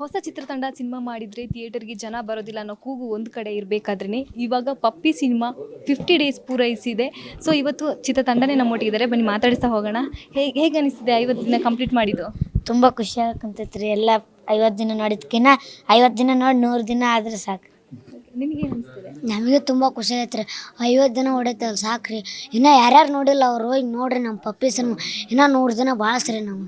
ಹೊಸ ಚಿತ್ರತಂಡ ಸಿನಿಮಾ ಮಾಡಿದ್ರೆ ಥಿಯೇಟರ್ಗೆ ಜನ ಬರೋದಿಲ್ಲ ಅನ್ನೋ ಕೂಗು ಒಂದು ಕಡೆ ಇರಬೇಕಾದ್ರೆ ಇವಾಗ ಪಪ್ಪಿ ಸಿನಿಮಾ ಫಿಫ್ಟಿ ಡೇಸ್ ಪೂರೈಸಿದೆ. ಸೊ ಇವತ್ತು ಚಿತ್ರತಂಡನೇ ನಮ್ಮೊಟ್ಟಿಗಿದ್ದಾರೆ. ಬನ್ನಿ ಮಾತಾಡಿಸ್ತಾ ಹೋಗೋಣ. ಹೇಗೆ ಹೇಗೆ ಅನಿಸ್ತಿದೆ ಐವತ್ತು ದಿನ ಕಂಪ್ಲೀಟ್ ಮಾಡಿದ್ದು? ತುಂಬ ಖುಷಿ ಆಗಕ್ಕಂತೈತೆ ರೀ ಎಲ್ಲ ಐವತ್ತು ದಿನ ನೋಡಿದ್ಕಿನ್ನ ಐವತ್ತು ದಿನ ನೋಡಿ ನೂರು ದಿನ ಆದ್ರೆ ಸಾಕು. ನಿಮಗೆ ಅನಿಸ್ತಿದೆ? ನಮಗೆ ತುಂಬ ಖುಷಿ ಆಯ್ತು ರೀ ಐವತ್ತು ದಿನ ಹೊಡೈತಲ್ಲ ಸಾಕು ರೀ ಇನ್ನೂ ಯಾರ್ಯಾರು ನೋಡಿಲ್ಲ ಅವ್ರು ಹೋಗಿ ನೋಡ್ರಿ ನಮ್ಮ ಪಪ್ಪಿ ಸಿನಿಮಾ. ಇನ್ನೂ ನೂರು ದಿನ ಭಾಳಸ್ರಿ ನಾವು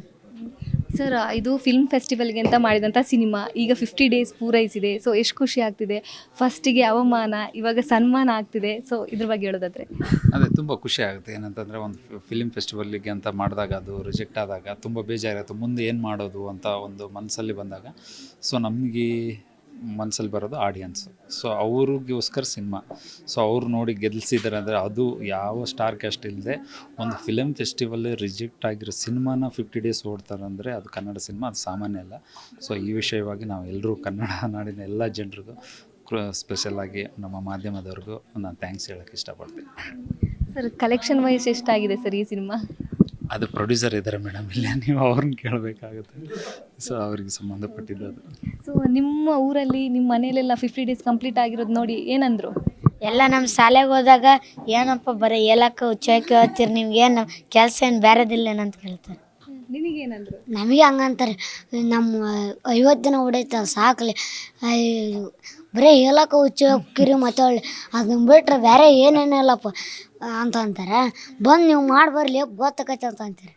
ಸರ್, ಇದು ಫಿಲ್ಮ್ ಫೆಸ್ಟಿವಲ್ಗೆ ಅಂತ ಮಾಡಿದಂಥ ಸಿನಿಮಾ ಈಗ ಫಿಫ್ಟಿ ಡೇಸ್ ಪೂರೈಸಿದೆ. ಸೊ ಎಷ್ಟು ಖುಷಿ ಆಗ್ತಿದೆ? ಫಸ್ಟಿಗೆ ಅವಮಾನ, ಇವಾಗ ಸನ್ಮಾನ ಆಗ್ತಿದೆ. ಸೊ ಇದ್ರ ಬಗ್ಗೆ ಹೇಳೋದಾದ್ರೆ. ಅದೇ, ತುಂಬ ಖುಷಿ ಆಗುತ್ತೆ. ಏನಂತಂದರೆ ಒಂದು ಫಿಲ್ಮ್ ಫೆಸ್ಟಿವಲ್ಗೆ ಅಂತ ಮಾಡಿದಾಗ ಅದು ರಿಜೆಕ್ಟ್ ಆದಾಗ ತುಂಬ ಬೇಜಾರಾಗುತ್ತೆ ಮುಂದೆ ಏನು ಮಾಡೋದು ಅಂತ ಒಂದು ಮನಸ್ಸಲ್ಲಿ ಬಂದಾಗ. ಸೊ ನಮಗೆ ಮನಸ್ಸಲ್ಲಿ ಬರೋದು ಆಡಿಯನ್ಸ್ ಸೊ ಅವ್ರಿಗೋಸ್ಕರ ಸಿನಿಮಾ ಸೊ ಅವ್ರು ನೋಡಿ ಗೆಲ್ಲಿಸಿದ್ದಾರೆ ಅಂದರೆ ಅದು ಯಾವ ಸ್ಟಾರ್ ಕ್ಯಾಸ್ಟ್ ಇಲ್ಲದೆ ಒಂದು ಫಿಲಮ್ ಫೆಸ್ಟಿವಲ್ ರಿಜೆಕ್ಟ್ ಆಗಿರೋ ಸಿನಿಮಾನ ಫಿಫ್ಟಿ ಡೇಸ್ ಓಡ್ತಾರೆ ಅಂದರೆ ಅದು ಕನ್ನಡ ಸಿನಿಮಾ ಅದು ಸಾಮಾನ್ಯ ಅಲ್ಲ. ಸೊ ಈ ವಿಷಯವಾಗಿ ನಾವು ಎಲ್ಲರೂ ಕನ್ನಡ ನಾಡಿನ ಎಲ್ಲ ಜನರಿಗೂ ಸ್ಪೆಷಲಾಗಿ ನಮ್ಮ ಮಾಧ್ಯಮದವ್ರಿಗೂ ನಾನು ಥ್ಯಾಂಕ್ಸ್ ಹೇಳೋಕ್ಕೆ ಇಷ್ಟಪಡ್ತೀನಿ. ಸರ್ ಕಲೆಕ್ಷನ್ ವೈಸ್ ಎಷ್ಟಾಗಿದೆ ಸರ್ ಈ ಸಿನಿಮಾ ಅದು ಪ್ರೊಡ್ಯೂಸರ್ ಇದ್ದಾರೆ ಮೇಡಮ್ ಇಲ್ಲ ನೀವು ಅವ್ರನ್ನ ಕೇಳಬೇಕಾಗುತ್ತೆ. ಸೊ ಅವ್ರಿಗೆ ಸಂಬಂಧಪಟ್ಟಿದ್ದು ಅದು. ಸೊ ನಿಮ್ಮ ಊರಲ್ಲಿ ನಿಮ್ಮ ಮನೇಲೆಲ್ಲ ಫಿಫ್ಟಿ ಡೇಸ್ ಕಂಪ್ಲೀಟ್ ಆಗಿರೋದು ನೋಡಿ ಏನಂದ್ರು? ಎಲ್ಲ ನಮ್ಮ ಶಾಲೆಗೆ ಹೋದಾಗ ಏನಪ್ಪ ಬರೀ ಹೇಳಕ್ಕೆ ಉಚ್ಚೋಕೆ ಹೋಗ್ತೀರಿ ನಿಮ್ಗೆ ಏನು ಕೆಲಸ ಏನು ಬೇರೆದಿಲ್ಲೇನಂತ ಕೇಳ್ತಾರೆ. ನಿನಗೇನಂದ್ರು? ನಮಗೆ ಹಂಗಂತಾರೆ. ನಮ್ಮ ಐವತ್ತು ದಿನ ಹೊಡೈತ ಸಾಕಲಿ. ಬರೀ ಹೇಳಕ್ಕೆ ಹುಚ್ಚು ಕಿರಿ ಮತ್ತೆ ಅದನ್ನ ಬಿಟ್ರೆ ಬೇರೆ ಏನೇನಿಲ್ಲಪ್ಪ. ಅಂತ ಅಂತಾರೆ. ಬಂದು ನೀವು ಮಾಡಿ ಬರಲಿ ಗೊತ್ತಾಕೈತೆ ಅಂತ ಅಂತಾರೆ.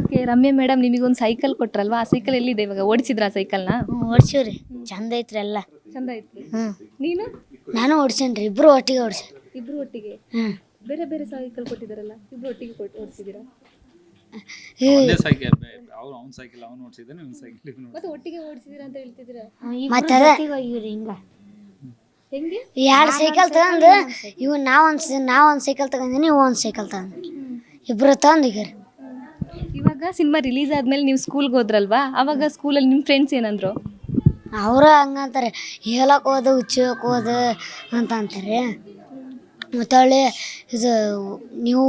ಓಕೆ ರಮ್ಯ ಮೇಡಮ್ ನಿಮಗೊಂದು ಸೈಕಲ್ ಕೊಟ್ರಲ್ವಾ? ಆ ಸೈಕಲ್ ಎಲ್ಲಿದೆ ಇವಾಗ? ಓಡಿಸಿದ್ರ ಆ ಸೈಕಲ್ನ ಓಡ್ಸೀವ್ರಿ. ಚಂದ ಐತ್ರಿ ಎಲ್ಲ. ಚಂದ ಐತಿ ಹ್ಞೂ ನೀನು? ನಾನು ಓಡ್ಸೇನಿ ರೀ ಇಬ್ಬರು ಒಟ್ಟಿಗೆ ಓಡಿಸಿ ಇಬ್ರು ಒಟ್ಟಿಗೆ? ಹ್ಞೂ ಬೇರೆ ಬೇರೆ ಸೈಕಲ್ ಕೊಟ್ಟಿದ್ದಾರಲ್ಲ ಇಬ್ರು ಒಟ್ಟಿಗೆ ಕೊಟ್ಟು ಓಡಿಸಿದ್ದೀರಾ ಒಂದೇ ಸೈಕಲ್ ಅವ್ನ ಸೈಕಲ್ ಅವ್ನು ಓಡಿಸಿದ್ದಾನೆ ಇವ್ನ ಸೈಕಲ್ ಇವ್ನು ಮತ್ತೆ ಒಟ್ಟಿಗೆ ಓಡಿಸಿದ್ದೀರಾ ಅಂತ ಹೇಳ್ತಿದ್ದೀರಾ ಮತ್ತೆ ಅದ ಹಿಂಗೆ? ಎರಡು ಸೈಕಲ್ ತಗೊಂಡು ಇವು ನಾವೊಂದು ನಾವೊಂದು ಸೈಕಲ್ ತಗೊಂಡಿನಿ ಇವು ಒಂದು ಸೈಕಲ್ ತಗೊಂಡು. ಇಬ್ಬರು ತಗೊಂಡು ಈಗ. ಇವಾಗ ಸಿನಿಮಾ ರಿಲೀಸ್ ಆದ್ಮೇಲೆ ನೀವು ಸ್ಕೂಲ್ಗೆ ಹೋದ್ರಲ್ವಾ? ಅವಾಗ ಸ್ಕೂಲಲ್ಲಿ ನಿಮ್ಮ ಫ್ರೆಂಡ್ಸ್ ಏನಂದ್ರು? ಅವರು ಹಂಗಂತಾರೆ ಹೇಳಕ್ಕೆ ಹೋದ ಉಚ್ಚಕ್ಕೆ ಹೋದ ಅಂತ ಅಂತಾರೆ. ಮತ್ತು ಹೊಳ್ಳಿ ಇದು ನೀವು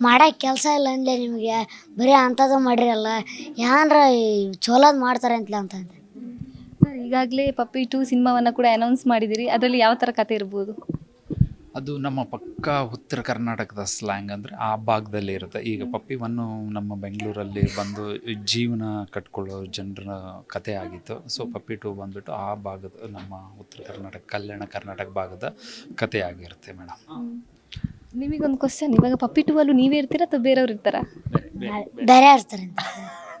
ಮಾಡಕ್ಕೆ ಕೆಲಸ ಇಲ್ಲ ಅಂದೆ ನಿಮಗೆ ಬರೀ ಅಂಥದ್ದು ಮಾಡಿರಲ್ಲ ಏನಾರ ಚಲೋದು ಮಾಡ್ತಾರೆ ಅಂತಲೇ ಅಂತ ಅಂದೆ. ಸರ್ ಈಗಾಗಲೇ ಪಪ್ಪಿ ಟು ಸಿನಿಮಾವನ್ನು ಕೂಡ ಅನೌನ್ಸ್ ಮಾಡಿದ್ದೀರಿ. ಅದರಲ್ಲಿ ಯಾವ ಥರ ಕತೆ ಇರ್ಬೋದು? ಅದು ನಮ್ಮ ಪಕ್ಕ ಉತ್ತರ ಕರ್ನಾಟಕದ ಸ್ಲ್ಯಾಂಗ್ ಅಂದರೆ ಆ ಭಾಗದಲ್ಲಿ ಇರುತ್ತೆ. ಈಗ ಪಪ್ಪಿ ಒನ್ನು ನಮ್ಮ ಬೆಂಗಳೂರಲ್ಲಿ ಬಂದು ಜೀವನ ಕಟ್ಕೊಳ್ಳೋ ಜನರ ಕತೆ ಆಗಿತ್ತು. ಸೊ ಪಪ್ಪಿ ಟು ಬಂದ್ಬಿಟ್ಟು ಆ ಭಾಗದ ನಮ್ಮ ಉತ್ತರ ಕರ್ನಾಟಕ ಕಲ್ಯಾಣ ಕರ್ನಾಟಕ ಭಾಗದ ಕತೆ ಆಗಿರುತ್ತೆ ಮೇಡಮ್ ನಿಮಗೊಂದು ಕ್ವಶನ್ ಇವಾಗ ಪಪ್ಪಿ ಟೂ ಅಲ್ಲೂ ನೀವೇ ಇರ್ತೀರಾ ಅಥವಾ ಬೇರೆಯವ್ರು ಇರ್ತಾರಾ? ಬೇರೆ ಇರ್ತಾರೆ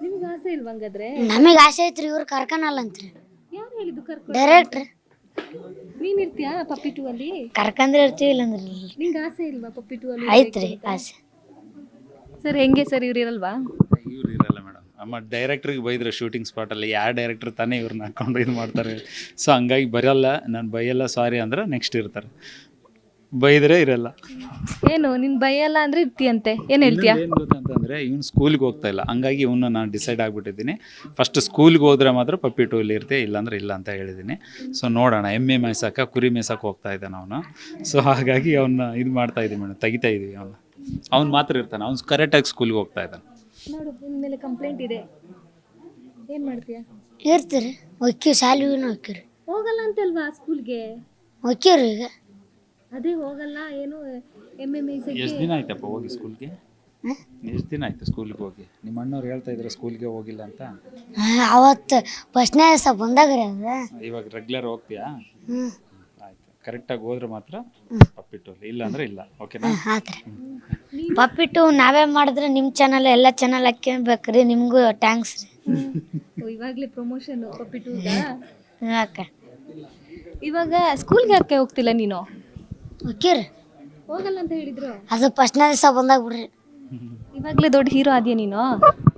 ನಿಮ್ಗೆ ಆಸೆ ಇಲ್ವಾ ಹಂಗಾದ್ರೆ? ನಮಗೆ ಆಸೆ ಐತ್ರಿ ಇವ್ರು ಕರ್ಕನಲ್ಲ ಅಂತ್ರಿ. ಹೇಳಿದ್ದು ಡೈರೆಕ್ಟ್ರಿ ನೀನ್ ಇರ್ತೀಯಾ ಪಪ್ಪಿ ಟೂ ಅಲ್ಲಿ? ಕರ್ಕಂದ್ರೆ ಇರ್ತೀವಿ ಇಲ್ಲಂದ್ರೆ ಇಲ್ಲ. ನಿಂಗೆ ಆಸೆ ಇಲ್ವಾ ಪಪ್ಪಿ ಟೂ ಅಲ್ಲಿ ಐತ್ರಿ ಆಸೆ. ಸರ್ ಹೆಂಗೆ ಸರ್ ಇವ್ರು ಇರಲ್ವಾ? ಇವ್ರು ಇರಲ್ಲ ಮೇಡಮ್. ಅಮ್ಮ ಡೈರೆಕ್ಟ್ರಿಗೆ ಬೈದ್ರೆ ಶೂಟಿಂಗ್ ಸ್ಪಾಟಲ್ಲಿ ಯಾವ ಡೈರೆಕ್ಟ್ರ್ ತಾನೇ ಇವ್ರನ್ನ ಹಾಕೊಂಡು ಇದು ಮಾಡ್ತಾರೆ. ಸೊ ಹಂಗಾಗಿ ಬರಲ್ಲ. ನಾನು ಬೈಯಲ್ಲ ಸಾರಿ ಅಂದ್ರೆ ನೆಕ್ಸ್ಟ್ ಇರ್ತಾರೆ. ಬೈದ್ರೆ ಇರಲ್ಲ. ಏನು ನಿನ್ ಬೈಯಲ್ಲ ಅಂದ್ರೆ ಇರ್ತೀಯಂತೆ. ಏನ್ ಹೇಳ್ತೀಯಾ? ಏನು ಗೊತ್ತಂತಂದರೆ ಇವ್ನು ಸ್ಕೂಲ್ಗೆ ಹೋಗ್ತಾ ಇಲ್ಲ. ಹಂಗಾಗಿ ಇವನ್ನ ನಾನು ಡಿಸೈಡ್ ಆಗಿಬಿಟ್ಟಿದ್ದೀನಿ. ಫಸ್ಟ್ ಸ್ಕೂಲ್ಗೆ ಹೋದ್ರೆ ಮಾತ್ರ ಪಪ್ಪಿ ಟೂ ಇರ್ತೆ ಇಲ್ಲಾಂದ್ರೆ ಇಲ್ಲ ಅಂತ ಹೇಳಿದ್ದೀನಿ. ಸೊ ನೋಡೋಣ. ಎಮ್ಮೆ ಮೇಯ್ಸಕ್ಕೆ ಕುರಿ ಮೇಯ್ಸಕ್ಕೆ ಹೋಗ್ತಾ ಇದ್ದಾನೆ ಅವನು. ಸೊ ಹಾಗಾಗಿ ಅವನ್ನ ಇದು ಮಾಡ್ತಾ ಇದ್ದೀವಿ ಮೇಡಮ್ ತೆಗಿತಾ ಇದ್ದೀವಿ ಅವನ್ನ ಅವ್ನು ಮಾತ್ರ ಇರ್ತಾನೆ. ಅವ್ನು ಕರೆಕ್ಟಾಗಿ ಸ್ಕೂಲ್ಗೆ ಹೋಗ್ತಾ ಇದ್ದಾನೆ. ನೋಡು ನಿನ್ ಮೇಲೆ ಕಂಪ್ಲೇಂಟ್ ಇದೆ. ಏನ್ ಮಾಡ್ತೀಯ? ಇರ್ತೀರಿ ಶಾಲಿಗೂ ಒಕ್ಕಿರಿ ಹೋಗಲ್ಲ ಅಂತಲ್ವಾ ಸ್ಕೂಲ್ಗೆ ಒಕ್ಕಿವ್ರಿ ಈಗ. ಅದೇ ಹೋಗಲ್ಲ ಏನು ಎಮ್ಮೆ ಎಂ ಎಷ್ಟು ದಿನ ಆಯ್ತಪ್ಪ ಹೋಗಿ ಸ್ಕೂಲ್ಗೆ ಎಷ್ಟು ದಿನ ಆಯ್ತು ಸ್ಕೂಲ್ಗೆ ಹೋಗಿ? ನಿಮ್ಮ ಅಣ್ಣವ್ರು ಹೇಳ್ತಾ ಇದ್ರು ಸ್ಕೂಲ್ಗೆ ಹೋಗಿಲ್ಲ ಅಂತ. ಅವತ್ತು ಫಸ್ಟ್ನೇ ದಿವಸ ಬಂದಾಗ ರೀ ಅದು. ಇವಾಗ ರೆಗ್ಯುಲರ್ ಹೋಗ್ತೀಯಾ? ಹ್ಞೂ ಆಯ್ತು. ಕರೆಕ್ಟಾಗಿ ಹೋದ್ರೆ ಮಾತ್ರ ಪಪ್ಪಿ ಟೂಲಿ ಇಲ್ಲ ಅಂದ್ರೆ ಇಲ್ಲ. ಓಕೆನಾ ಆತ್ರಿ. ಪಪ್ಪಿಟ್ಟು ನಾವೇ ಮಾಡಿದ್ರೆ ನಿಮ್ಮ ಚಾನಲ್ ಎಲ್ಲ ಚಾನಲ್ ಹಾಕ್ಯಬೇಕ್ರಿ ನಿಮಗೂ ಟ್ಯಾಂಕ್ಸ್ ರೀ. ಇವಾಗಲೇ ಪ್ರಮೋಷನ್ ಪಪ್ಪಿ ಟೂಗ ಹ್ಞೂ ಅಕ್ಕ. ಇವಾಗ ಸ್ಕೂಲ್ಗೆ ಯಾಕೆ ಹೋಗ್ತಿಲ್ಲ ನೀನು? ಒಕ್ಕಿರಿ ಹೋಗಲ್ಲ ಅಂತ ಹೇಳಿದ್ರು. ಅದು ಫಸ್ಟ್ನೇ ದಿವಸ ಬಂದಾಗ ಬಿಡ್ರಿ ಇವಾಗಲೇ ದೊಡ್ಡ ಹೀರೋ ಆದ್ಯಾ ನೀನು?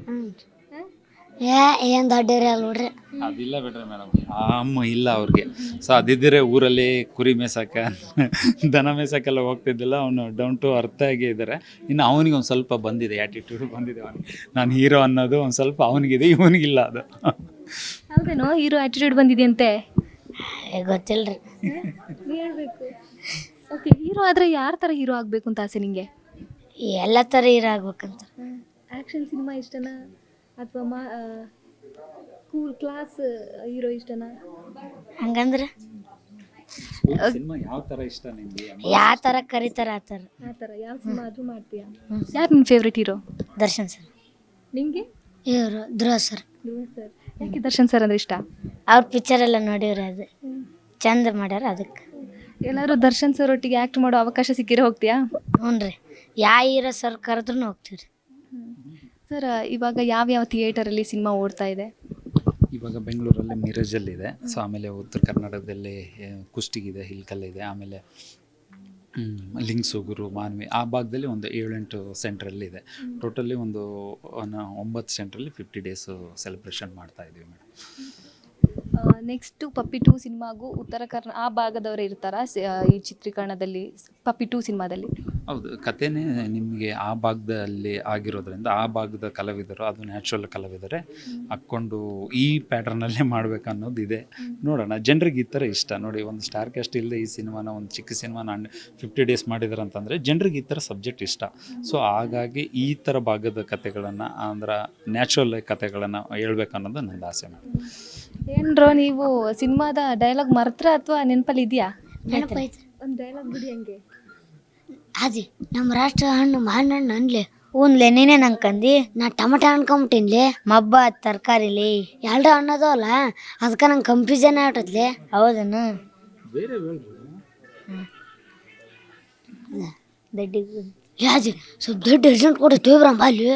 ಹ್ಞೂ ಏ ಏನು ದೊಡ್ಡ ಅಲ್ಲ ನೋಡ್ರಿ. ಅದಿಲ್ಲ ಬಿಡ್ರಿ ಮೇಡಮ್ ಆ ಅಮ್ಮ ಇಲ್ಲ ಅವ್ರಿಗೆ. ಸೊ ಅದಿದ್ದರೆ ಊರಲ್ಲಿ ಕುರಿ ಮೇಯ್ಸಕ್ಕೆ ದನ ಮೇಯ್ಸಕ್ಕೆಲ್ಲ ಹೋಗ್ತಿದ್ದಿಲ್ಲ. ಅವನು ಡೌನ್ ಟು ಅರ್ಥ ಆಗಿ ಇದ್ದಾರೆ ಇನ್ನು ಅವನಿಗೆ ಒಂದು ಸ್ವಲ್ಪ ಬಂದಿದೆ ಆ್ಯಟಿಟ್ಯೂಡ್ ಬಂದಿದೆ ಅವನಿಗೆ. ನಾನು ಹೀರೋ ಅನ್ನೋದು ಒಂದು ಸ್ವಲ್ಪ ಅವನಿಗಿದೆ ಇವನಿಗಿಲ್ಲ ಅದು. ಹೌದೇನೋ? ಹೀರೋ ಆಟಿಟ್ಯೂಡ್ ಬಂದಿದೆಯಂತೆ. ಗೊತ್ತಿಲ್ಲ ರೀ ಹೇಳ್ಬೇಕು. ಓಕೆ ಹೀರೋ ಆದ್ರೆ ಯಾರ ಥರ ಹೀರೋ ಆಗಬೇಕು ಅಂತ ಆಸೆ ನಿಮಗೆ ಎಲ್ಲ ಥರ ಆಗ್ಬೇಕಂತ. ಆ್ಯಕ್ಷನ್ ಸಿನಿಮಾ ಇಷ್ಟನಾ? ಅಥವಾ ಮಾ ಸ್ಕೂಲ್ ಕ್ಲಾಸ್ ಹೀರೋ ಇಷ್ಟನಾ? ಹಂಗಂದ್ರೆ? ಸಿನಿಮಾ ಯಾವ ಥರ ಇಷ್ಟ ನಿಮಗೆ ಯಾವ ಥರ ಕರೀತಾರೆ ಆ ಥರ ಆ ಥರ ಯಾವ ಸಿನಿಮಾ ಅದು ಮಾಡ್ತೀಯಾ? ಯಾರು ನಿಮ್ಮ ಫೇವ್ರೆಟ್ ಹೀರೋ? ದರ್ಶನ್ ಸರ್. ನಿಮಗೆ ಇವರು ಧ್ರುವ ಸರ್. ಸರ್. ಯಾಕೆ ದರ್ಶನ್ ಸರ್ ಅಂದ್ರೆ ಇಷ್ಟ? ಅವ್ರ ಪಿಕ್ಚರ್ ಎಲ್ಲ ನೋಡಿವ್ರಿ ಅದು. ಚಂದ ಮಾಡ್ಯಾರ ಅದಕ್ಕೆ. ಎಲ್ಲರೂ ದರ್ಶನ್ ಸರ್ ಒಟ್ಟಿಗೆ ಆ್ಯಕ್ಟ್ ಮಾಡೋ ಅವಕಾಶ ಸಿಕ್ಕಿರ ಹೋಗ್ತೀಯಾ? ಹ್ಞೂ ರೀ ಯಾ ಹೀರೋ ಸರ್ ಕರೆದ್ರೂ ಹೋಗ್ತೀವಿ ರೀ ಸರ್ ಇವಾಗ ಯಾವ್ಯಾವ ಥಿಯೇಟರಲ್ಲಿ ಸಿನಿಮಾ ಓಡ್ತಾ ಇದೆ? ಇವಾಗ ಬೆಂಗಳೂರಲ್ಲಿ ಮಿರಜಲ್ಲಿದೆ ಸೊ ಆಮೇಲೆ ಉತ್ತರ ಕರ್ನಾಟಕದಲ್ಲಿ ಆ, ಕುಷ್ಟಗಿಇದೆ ಹಿಲ್ಕಲ್ಲಿದೆ ಆಮೇಲೆ ಲಿಂಗ್ಸ್ ಹೋಗುರು ಮಾನ್ವಿ ಆ ಭಾಗದಲ್ಲಿ ಒಂದು ಏಳೆಂಟು ಸೆಂಟ್ರಲ್ಲಿದೆ ಟೋಟಲಿ ಒಂದು ಅನ- ಒಂಬತ್ತು ಸೆಂಟ್ರಲ್ಲಿ ಫಿಫ್ಟಿ ಡೇಸು ಸೆಲೆಬ್ರೇಷನ್ ಮಾಡ್ತಾ ಇದ್ದೀವಿ ಮೇಡಮ್. ನೆಕ್ಸ್ಟು ಪಪ್ಪಿ ಟೂ ಸಿನಿಮಾಗೂ ಉತ್ತರ ಕರ್ನ ಆ ಭಾಗದವರೇ ಇರ್ತಾರಾ? ಸ- ಈ ಚಿತ್ರೀಕರಣದಲ್ಲಿ ಪಪ್ಪಿ ಟೂ ಸಿನಿಮಾದಲ್ಲಿ? ಹೌದು ಕಥೆನೇ ನಿಮಗೆ ಆ ಭಾಗದಲ್ಲಿ ಆಗಿರೋದ್ರಿಂದ ಆ ಭಾಗದ ಕಲಾವಿದರು ಅದು ನ್ಯಾಚುರಲ್ ಕಲಾವಿದರೆ ಹಾಕ್ಕೊಂಡು ಈ ಪ್ಯಾಟರ್ನಲ್ಲೇ ಮಾಡ್ಬೇಕು ಅನ್ನೋದು ಇದೆ. ನೋಡೋಣ ಜನರಿಗೆ ಈ ಥರ ಇಷ್ಟ. ನೋಡಿ ಒಂದು ಸ್ಟಾರ್ ಕ್ಯಾಸ್ಟ್ ಇಲ್ಲದೆ ಈ ಸಿನಿಮಾನ ಒಂದು ಚಿಕ್ಕ ಸಿನಿಮಾನ ಫಿಫ್ಟಿ ಡೇಸ್ ಮಾಡಿದಾರೆ ಅಂತಂದರೆ ಜನರಿಗೆ ಈ ಥರ ಸಬ್ಜೆಕ್ಟ್ ಇಷ್ಟ. ಸೊ ಹಾಗಾಗಿ ಈ ಥರ ಭಾಗದ ಕಥೆಗಳನ್ನು ಅಂದ್ರೆ ನ್ಯಾಚುರಲ್ ಕಥೆಗಳನ್ನು ಹೇಳ್ಬೇಕು ಅನ್ನೋದು ನನ್ನ ಆಸೆ ಮೇಡಮ್. ಏನ್ರೋ ನೀವು ಸಿನಿಮಾದ ಡೈಲಾಗ್ ಮರ್ತ್ರ ಅಥವಾ ನೆನಪಲ್ಲಿ ಇದೆಯಾ? ಒಂದು ಡೈಲಾಗ್ ಬಿಡಿ ಹಂಗೆ. ಅದಿ ನಮ್ಮ ರಾಷ್ಟ್ರ ಹಣ್ಣು ಮಾನ್ ಹಣ್ಣು ಅನ್ಲಿ ಹೂನ್ಲೆ ನೀನೇ ಅನ್ಕಂದಿ ನಾ ಟಮಟ ಅನ್ಕೊಂಬಿಟ್ಟಿನ್ಲೆ ಮಬ್ಬ ತರಕಾರಿಲಿ. ಎರಡು ಹಣ್ಣು ಅಲ್ಲ ಅದಕ್ಕೆ ನಂಗೆ ಕನ್ಫ್ಯೂಷನ್ ಆಟದ್ಲೆ ಹೌದನ? ಬೇರೆ ದಡ್ಡಿಗೆ ಯಾಜಿ ಸ್ವಲ್ಪ ದೊಡ್ಡ ಅರ್ಜೆಂಟ್ ಕೊಡು ತೋಬ್ರಮ್ಮ ಬಾಲಿ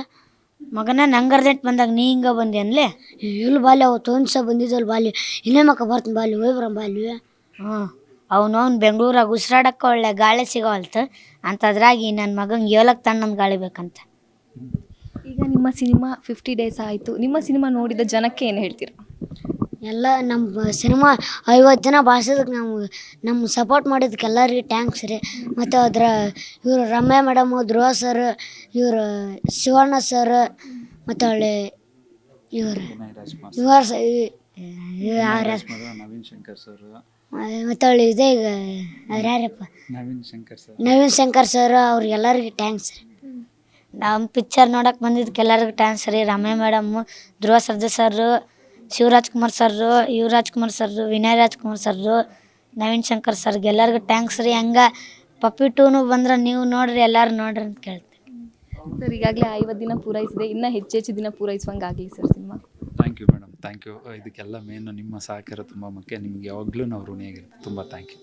ಮಗನ ನಂಗೆ ಅರ್ಜೆಂಟ್ ಬಂದಾಗ ನೀ ಹಿಂಗೆ ಬಂದೆ ಅನ್ಲೆ? ಇಲ್ಲಿ ಬಾಲಿ ಅವ ತೋನ್ಸ ಬಂದಿದ್ದಲ್ಲ ಬಾಲಿ ಇನ್ನೇ ಮಕ್ಕ ಬರ್ತೀನಿ ಬಾಲಿ ಹೋಗ್ಬ್ರಂ ಬಾಲಿ ಹ್ಞೂ. ಅವನು ಅವ್ನು ಬೆಂಗಳೂರಾಗ ಉಸಿರಾಡಕ್ಕೆ ಒಳ್ಳೆ ಗಾಳಿ ಸಿಗೋವಲ್ತು. ಅಂತದ್ರಾಗಿ ನನ್ನ ಮಗಂಗೆ ಏಳಕ್ಕೆ ತಣ್ಣನ ಗಾಳಿ ಬೇಕಂತ. ಈಗ ನಿಮ್ಮ ಸಿನಿಮಾ ಫಿಫ್ಟಿ ಡೇಸ್ ಆಯಿತು. ನಿಮ್ಮ ಸಿನಿಮಾ ನೋಡಿದ ಜನಕ್ಕೆ ಏನು ಹೇಳ್ತೀರಾ? ಎಲ್ಲ ನಮ್ಮ ಸಿನಿಮಾ ಐವತ್ತು ಜನ ಭಾಷೆದಕ್ಕೆ ನಮ್ಗೆ ನಮ್ಮ ಸಪೋರ್ಟ್ ಮಾಡಿದ್ದಕ್ಕೆ ಎಲ್ಲರಿಗೆ ಟ್ಯಾಂಕ್ಸ್ ರೀ. ಮತ್ತು ಅದರ ಇವರು ರಮ್ಯಾ ಮೇಡಮು ಧ್ರುವ ಸರ್ ಇವರು ಶಿವಣ್ಣ ಸರ್ ಮತ್ತು ಒಳ್ಳೆ ಇವರು ಇವರು ಸ ಯಾರ? ರಾಜ್ಕುಮಾರ್ ನವೀನ್ ಶಂಕರ್ ಸರ್ ಮತ್ತು ಒಳ್ಳೆ ಇದೇ ಈಗ ಅವ್ರು ಯಾರಪ್ಪ? ನವೀನ್ ಶಂಕರ್ ಸರ್ ನವೀನ್ ಶಂಕರ್ ಸರ್ ಅವ್ರಿಗೆಲ್ಲರಿಗೆ ಟ್ಯಾಂಕ್ಸ್ ರೀ. ನಮ್ಮ ಪಿಕ್ಚರ್ ನೋಡಕ್ಕೆ ಬಂದಿದ್ದಕ್ಕೆ ಎಲ್ಲರಿಗೂ ಟ್ಯಾಂಕ್ಸ್ ರೀ. Ramya madam Dhruva Sarja sir Shivaraj Kumar sir Yuvaraj Kumar sir Vinay Rajkumar sir Naveen Shankar ಸರ್ಗೆ ಎಲ್ಲರಿಗೂ ಟ್ಯಾಂಕ್ಸ್ ರೀ. ಹಂಗೆ ಪಪ್ಪಿ ಟೂನು ಬಂದ್ರೆ ನೀವು ನೋಡ್ರಿ ಎಲ್ಲರೂ ನೋಡ್ರಿ ಅಂತ ಕೇಳ್ತೀನಿ ಸರ್ ಈಗಾಗಲೇ ಐವತ್ತು ದಿನ ಪೂರೈಸಿದೆ. ಇನ್ನೂ ಹೆಚ್ಚೆಚ್ಚು ದಿನ ಪೂರೈಸುವಂಗಾಗಲಿ sir cinema. Thank you madam thank you ಇದಕ್ಕೆಲ್ಲ ಮೇನು ನಿಮ್ಮ ಸಹಕಾರ ತುಂಬ ಮುಖ್ಯ. ನಿಮ್ಗೆ ಯಾವಾಗಲೂ ನಾವು ಋಣಿಯಾಗಿರುತ್ತೆ ತುಂಬ ಥ್ಯಾಂಕ್ ಯು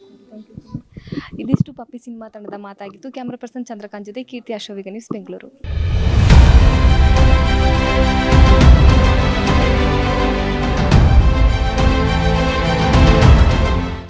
ಇದಿಷ್ಟು ಪಪ್ಪಿ ಸಿನಿಮಾ ತಂಡದ ಮಾತಾಗಿತ್ತು. ಕ್ಯಾಮ್ರಾ ಪರ್ಸನ್ ಚಂದ್ರಕಾಂತ್ ಜೊತೆ ಕೀರ್ತಿ ಅಶೋವಿಗ ನ್ಯೂಸ್ ಬೆಂಗಳೂರು.